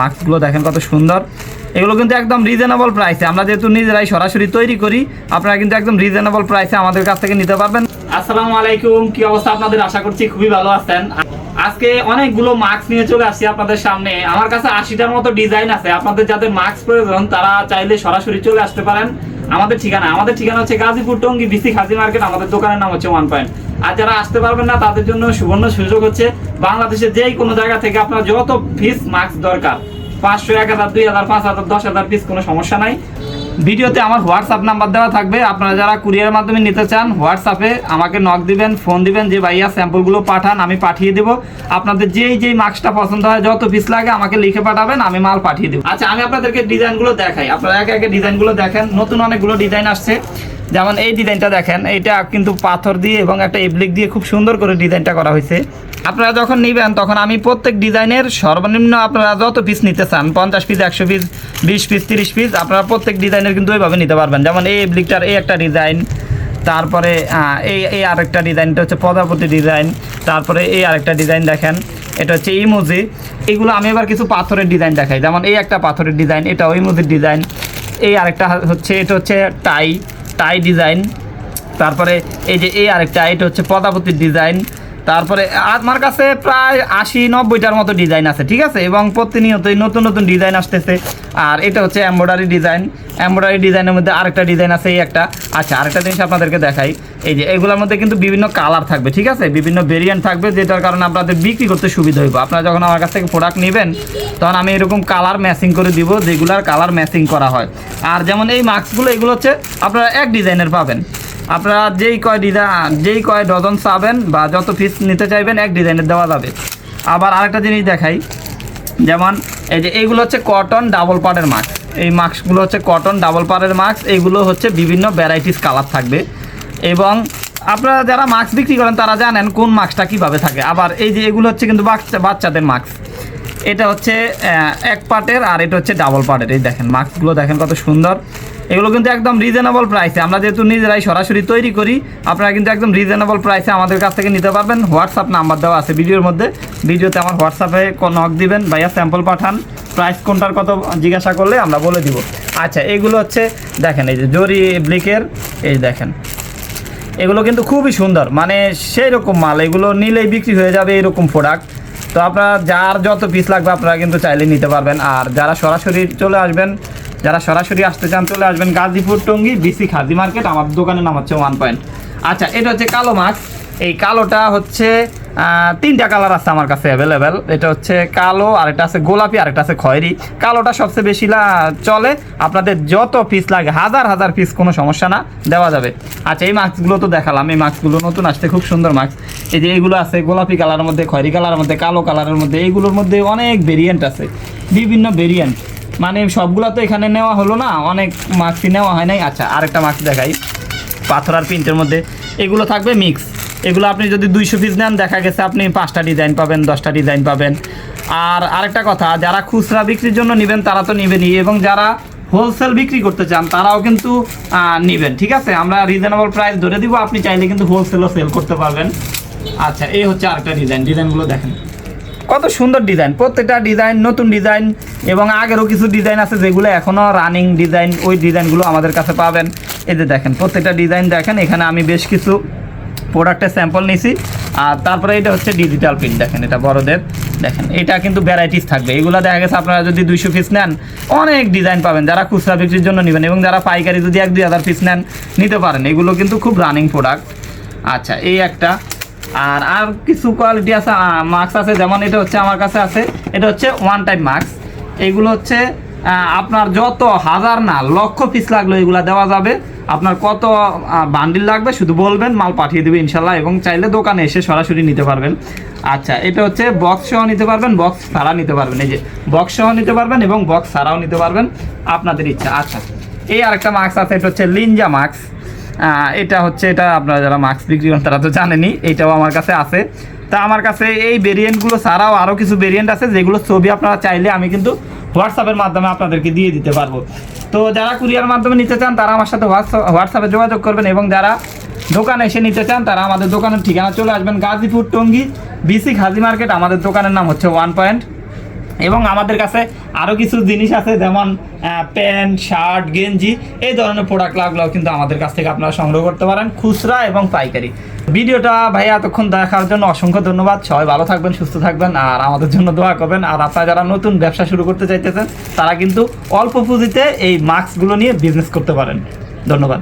মাস্কগুলো দেখেন কত সুন্দর। এগুলো কিন্তু একদম রিজনেবল প্রাইসে আমরা যেহেতু নিজেরাই সরাসরি তৈরি করি, আপনারা কিন্তু একদম রিজনেবল প্রাইসে আমাদের কাছ থেকে নিতে পারবেন। আসসালামু আলাইকুম, কি অবস্থা আপনাদের? আশা করছি খুবই ভালো আছেন। আজকে অনেকগুলো মাস্ক নিয়ে চলে আসছি আপনাদের সামনে। আমার কাছে আশিটার মতো ডিজাইন আছে। আপনাদের যাদের মাস্ক প্রয়োজন, তারা চাইলে সরাসরি চলে আসতে পারেন। আমাদের ঠিকানা আমাদের ঠিকানা হচ্ছে গাজীপুর টঙ্গি বিসি খাজি মার্কেট, আমাদের দোকানের নাম হচ্ছে ওয়ান পয়েন্ট আর যারা আসতে পারবেন না, তাদের জন্য সুবর্ণ সুযোগ হচ্ছে বাংলাদেশের যেই কোনো জায়গা থেকে আপনার যত ফিস মাস্ক দরকার, পাঁচশো, এক হাজার, দুই হাজার, পাঁচ হাজার, দশ হাজার পিস কোনো সমস্যা নাই। ভিডিওতে আমার হোয়াটসঅ্যাপ নাম্বার দেওয়া থাকবে। আপনারা যারা কুরিয়ার মাধ্যমে নিতে চান, হোয়াটসঅ্যাপে আমাকে নক দিবেন ফোন দিবেন যে, ভাইয়া স্যাম্পলগুলো পাঠান, আমি পাঠিয়ে দেবো। আপনাদের যেই যেই মাস্কটা পছন্দ হয়, যত পিস লাগে, আমাকে লিখে পাঠাবেন, আমি মাল পাঠিয়ে দেবো। আচ্ছা আমি আপনাদেরকে ডিজাইনগুলো দেখাই। আপনারা একে একে ডিজাইনগুলো দেখেন। নতুন অনেকগুলো ডিজাইন আসছে। যেমন এই ডিজাইনটা দেখেন, এইটা কিন্তু পাথর দিয়ে এবং একটা এবলিক দিয়ে খুব সুন্দর করে ডিজাইনটা করা হয়েছে। আপনারা যখন নেবেন, তখন আমি প্রত্যেক ডিজাইনের সর্বনিম্ন আপনারা যত পিস নিতে চান, পঞ্চাশ পিস একশো পিস বিশ পিস তিরিশ পিস আপনারা প্রত্যেক ডিজাইনের কিন্তু ওইভাবে নিতে পারবেন। যেমন এই এবলিকটার এই একটা ডিজাইন, তারপরে এই এই আরেকটা ডিজাইনটা হচ্ছে প্রজাপতি ডিজাইন, তারপরে এই আরেকটা ডিজাইন দেখেন, এটা হচ্ছে ইমোজি। এগুলো আমি এবার কিছু পাথরের ডিজাইন দেখাই। যেমন এই একটা পাথরের ডিজাইন, এটা ইমোজির ডিজাইন। এই আরেকটা হচ্ছে, এটা হচ্ছে টাই টাই ডিজাইন। তারপরে এই যে এই আরেকটা, এটা হচ্ছে পদাপতির ডিজাইন। তারপরে আমার কাছে প্রায় আশি নব্বইটার মতো ডিজাইন আছে, ঠিক আছে? এবং প্রতিনিয়তই নতুন নতুন ডিজাইন আসতেছে। আর এটা হচ্ছে এম্ব্রয়ডারি ডিজাইন এম্ব্রয়ডারি ডিজাইনের মধ্যে আরেকটা ডিজাইন আছে, এই একটা। আচ্ছা আরেকটা জিনিস আপনাদেরকে দেখাই। এই যে এগুলোর মধ্যে কিন্তু বিভিন্ন কালার থাকবে, ঠিক আছে? বিভিন্ন ভেরিয়েন্ট থাকবে, যেটার কারণে আপনাদের বিক্রি করতে সুবিধা হইব। আপনারা যখন আমার কাছ থেকে প্রোডাক্ট নেবেন, তখন আমি এরকম কালার ম্যাচিং করে দিব, যেগুলার কালার ম্যাচিং করা হয়। আর যেমন এই মাস্কগুলো এগুলো হচ্ছে আপনারা এক ডিজাইনের পাবেন। আপনারা যেই কয় ডিজাইন যেই কয় ডজন চাবেন বা যত পিস নিতে চাইবেন, এক ডিজাইনের দেওয়া যাবে। আবার আরেকটা জিনিস দেখাই, যেমন এই যে এইগুলো হচ্ছে কটন ডাবল পাড়ের মাস্ক এই মাস্কগুলো হচ্ছে কটন ডাবল পাড়ের মাস্ক এইগুলো হচ্ছে বিভিন্ন ভ্যারাইটিস কালার থাকবে। এবং আপনারা যারা মাস্ক বিক্রি করেন, তারা জানেন কোন মাস্কটা কীভাবে থাকে। আবার এই যে এগুলো হচ্ছে কিন্তু বাচ্চা বাচ্চাদের মাস্ক এটা হচ্ছে এক পার্টের আর এটা হচ্ছে ডাবল পার্টের এই দেখেন মাস্কগুলো দেখেন কত সুন্দর। এগুলো কিন্তু একদম রিজনেবল প্রাইসে আমরা যেহেতু নিজেরাই সরাসরি তৈরি করি, আপনারা কিন্তু একদম রিজনেবল প্রাইসে আমাদের কাছ থেকে নিতে পারবেন। হোয়াটসঅ্যাপ নাম্বার দেওয়া আছে ভিডিওর মধ্যে। ভিডিওতে আমার হোয়াটসঅ্যাপে নক দিবেন, ভাইয়া স্যাম্পল পাঠান। প্রাইস কোনটার কত জিজ্ঞাসা করলে আমরা বলে দিব। আচ্ছা এগুলো হচ্ছে, দেখেন, এই যে জরি ব্লিকের এই দেখেন। এগুলো কিন্তু খুবই সুন্দর মানে সেই রকম মাল। এগুলো নিলেই বিক্রি হয়ে যাবে এরকম প্রোডাক্ট তো আপনারা যার যত পিস লাগবে আপনারা কিন্তু চাইলে নিতে পারবেন। আর যারা সরাসরি চলে আসবেন যারা সরাসরি আসতে চান, চলে আসবেন গাজীপুর টঙ্গি বিসি খাদি মার্কেট, আমার দোকানের নাম হচ্ছে ওয়ান পয়েন্ট আচ্ছা এটা হচ্ছে কালো মাছ। এই কালোটা হচ্ছে তিনটা কালার আছে আমার কাছে অ্যাভেলেবেল এটা হচ্ছে কালো আর একটা আছে গোলাপি আর একটা আছে খয়েরি। কালোটা সবচেয়ে বেশি চলে। আপনাদের যত পিস লাগে, হাজার হাজার পিস কোনো সমস্যা না, দেওয়া যাবে। আচ্ছা এই মাস্কগুলো তো দেখালাম। এই মাস্কগুলো নতুন আসছে, খুব সুন্দর মাস্ক এই যে এইগুলো আছে, গোলাপি কালারের মধ্যে, খয়েরি কালারের মধ্যে, কালো কালারের মধ্যে, এইগুলোর মধ্যে অনেক ভেরিয়েন্ট আছে। বিভিন্ন ভেরিয়েন্ট মানে সবগুলো তো এখানে নেওয়া হলো না, অনেক মাস্কই নেওয়া হয় নাই। আচ্ছা আরেকটা মাস্ক দেখাই। পাথর আর প্রিন্টের মধ্যে। এগুলো থাকবে মিক্স এগুলো আপনি যদি দুইশো পিস নেন, দেখা গেছে আপনি পাঁচটা ডিজাইন পাবেন, দশটা ডিজাইন পাবেন। আর আরেকটা কথা, যারা খুচরা বিক্রির জন্য নেবেন, তারা তো নেবেনই। এবং যারা হোলসেল বিক্রি করতে চান, তারাও কিন্তু নেবেন, ঠিক আছে? আমরা রিজনেবল প্রাইস ধরে দিব, আপনি চাইলে কিন্তু হোলসেলও সেল করতে পারবেন। আচ্ছা এই হচ্ছে আরেকটা ডিজাইন ডিজাইনগুলো দেখেন। কত সুন্দর ডিজাইন প্রত্যেকটা ডিজাইন নতুন ডিজাইন এবং আগেরও কিছু ডিজাইন আছে যেগুলো এখনও রানিং ডিজাইন ওই ডিজাইনগুলো আমাদের কাছে পাবেন। এই যে দেখেন, প্রত্যেকটা ডিজাইন দেখেন, এখানে আমি বেশ কিছু প্রোডাক্টের স্যাম্পল নিয়েছি আর তারপরে এটা হচ্ছে ডিজিটাল প্রিন্ট দেখেন এটা বড়দের। দেখেন, এটা কিন্তু ভ্যারাইটিস থাকবে। এগুলো দেখা গেছে আপনারা যদি দুইশো পিস নেন, অনেক ডিজাইন পাবেন। যারা খুচরা বিক্রির জন্য নেবেন এবং যারা পাইকারি যদি এক দুই হাজার পিস নেন, নিতে পারেন। এগুলো কিন্তু খুব রানিং প্রোডাক্ট আচ্ছা এই একটা আর আর কিছু কোয়ালিটি আছে মাস্ক আছে, যেমন এটা হচ্ছে আমার কাছে আছে, এটা হচ্ছে ওয়ান টাইম মাস্ক এগুলো হচ্ছে আপনার যত হাজার না, লক্ষ পিস লাগল এগুলো দেওয়া যাবে। আপনার কত বান্ডিল লাগবে শুধু বলবেন, মাল পাঠিয়ে দেবে ইনশাল্লাহ, এবং চাইলে দোকানে এসে সরাসরি নিতে পারবেন। আচ্ছা এটা হচ্ছে বক্স সহ নিতে পারবেন বক্স ছাড়া নিতে পারবেন। এই যে বক্স সহ নিতে পারবেন এবং বক্স ছাড়াও নিতে পারবেন আপনাদের ইচ্ছা। আচ্ছা এই আরেকটা মাস্ক আছে, এটা হচ্ছে লিনজা মাস্ক এটা হচ্ছে, এটা আপনারা যারা মাস্ক বিক্রি করেন, তারা তো জানেনি এইটাও আমার কাছে আছে। তা আমার কাছে এই ভেরিয়েন্টগুলো ছাড়াও আরও কিছু ভেরিয়েন্ট আছে, যেগুলো ছবি আপনারা চাইলে আমি কিন্তু হোয়াটসঅ্যাপের মাধ্যমে আপনাদেরকে দিয়ে দিতে পারব। তো যারা কুরিয়ার মাধ্যমে নিতে চান, তারা আমার সাথে হোয়াটসঅ্যাপ হোয়াটসঅ্যাপে যোগাযোগ করবেন এবং যারা দোকানে এসে নিতে চান, তারা আমাদের দোকানের ঠিকানা চলে আসবেন গাজীপুর টঙ্গী বিসি খাজি মার্কেট। আমাদের দোকানের নাম হচ্ছে ওয়ান পয়েন্ট এবং আমাদের কাছে আরও কিছু জিনিস আছে, যেমন প্যান্ট, শার্ট, গেঞ্জি, এই ধরনের প্রোডাক্টগুলো কিন্তু আমাদের কাছ থেকে আপনারা সংগ্রহ করতে পারেন, খুচরা এবং পাইকারি। ভিডিওটা ভাই এতক্ষণ দেখার জন্য অসংখ্য ধন্যবাদ। সবাই ভালো থাকবেন, সুস্থ থাকবেন, আর আমাদের জন্য দোয়া করবেন। আর আপনারা যারা নতুন ব্যবসা শুরু করতে চাইতেছেন, তারা কিন্তু অল্প পুঁজিতে এই মাস্কগুলো নিয়ে বিজনেস করতে পারেন। ধন্যবাদ।